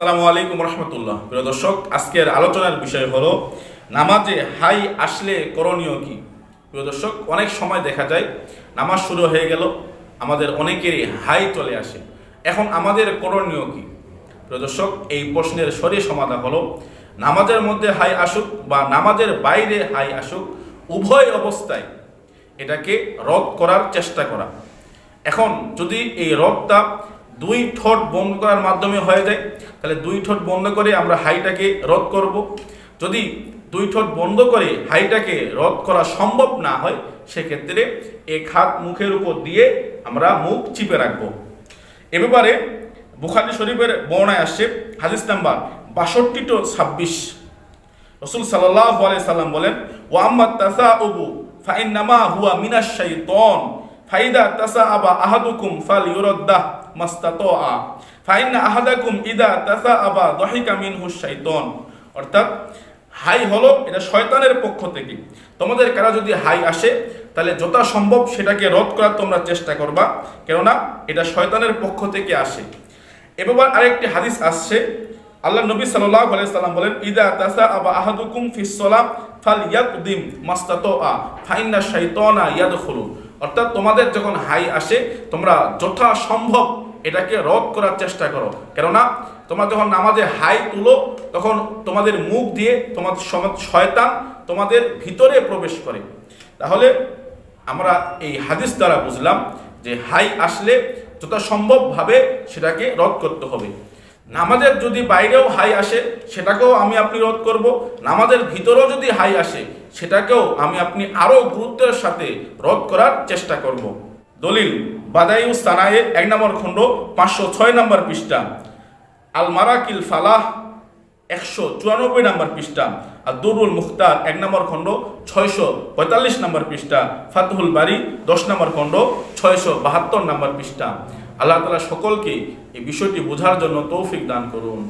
আসসালামু আলাইকুম রহমতুল্লাহ। প্রিয় দর্শক, আজকের আলোচনার বিষয় হলো, নামাজে হাই আসলে করণীয় কি? প্রিয় দর্শক, অনেক সময় দেখা যায়, নামাজ শুরু হয়ে গেল, আমাদের অনেকেরই হাই চলে আসে। এখন আমাদের করণীয় কি? প্রিয় দর্শক, এই প্রশ্নের সরি সমাধান হলো, নামাজের মধ্যে হাই আসুক বা নামাজের বাইরে হাই আসুক, উভয় অবস্থায় এটাকে রদ করার চেষ্টা করা। এখন যদি এই রদটা দুই ঠোঁট বন্ধ করার মাধ্যমে হয়ে যায়। তাহলে দুই ঠোঁট বন্ধ করে আমরা হাইটাকে রদ করব। যদি দুই ঠোঁট বন্ধ করে হাইটাকে রদ করা সম্ভব না হয়, সেক্ষেত্রে এক হাত মুখের উপর দিয়ে আমরা মুখ চিপে রাখব। এ ব্যাপারে বুখারি শরীফের বর্ণায় আসছে, হাদিস নাম্বার বাষট্টি টু ছাব্বিশ। রসুল সাল্লাহ আলাই সাল্লাম বলেন ও আম্মা তাসা উবু ফাইন নামা হুয়া মিনাশ শাইতন। ফাইদা তাসা আবা আহাদুকুম ফাল ইউরদ্দাহ মাস্তাতো আ ফাইন আহাদাকুম ইদা তাসা আবা দহিকা মিনহু শাইতন অর্থাৎ, হাই হলো, এটা শয়তানের পক্ষ থেকে। তোমাদের কারা যদি হাই আসে, তাহলে যথা সম্ভব সেটাকে রদ করার তোমরা চেষ্টা করবা। কেননা, এটা শয়তানের পক্ষ থেকে আসে। এবার আরেকটি হাদিস আসছে। আল্লাহ নবী আলাইহি সাল্লাম বলেন, ইদা তাসা আবা আহাদুকুম ফিস সালাম ফাল ইয়াকদিম মাস্তাতা ফাইন্না শাইতানা ইয়াদখুলু। অর্থাৎ তোমাদের যখন হাই আসে, তোমরা যথা সম্ভব এটাকে রদ করার চেষ্টা করো। কেননা, তোমরা যখন নামাজে হাই তুলো, তখন তোমাদের মুখ দিয়ে তোমাদের শয়তান তোমাদের ভিতরে প্রবেশ করে। তাহলে আমরা এই হাদিস দ্বারা বুঝলাম যে হাই আসলে যথাসম্ভবভাবে সেটাকে রদ করতে হবে। নামাজের যদি বাইরেও হাই আসে, সেটাকেও আমি আপনি রোধ করব। নামাজের ভিতরেও যদি হাই আসে, সেটাকেও আমি আপনি আরও গুরুত্বের সাথে রোধ করার চেষ্টা করব। দলিল, বাদাইউ সানায়ে এক নম্বর খণ্ড, পাঁচশো ছয় নম্বর পৃষ্ঠা। আলমারাকিল ফালাহ একশো চুরানব্বই নম্বর পৃষ্ঠা আর দুরুল মুখতার এক নম্বর খণ্ড, ছয়শো পঁয়তাল্লিশ নম্বর পৃষ্ঠা। ফাতহুল বাড়ি দশ নম্বর খণ্ড, ছয়শো বাহাত্তর নম্বর পৃষ্ঠা। আল্লাহ তালা সকলকে এই বিষয়টি বোঝার জন্য তৌফিক দান করুন।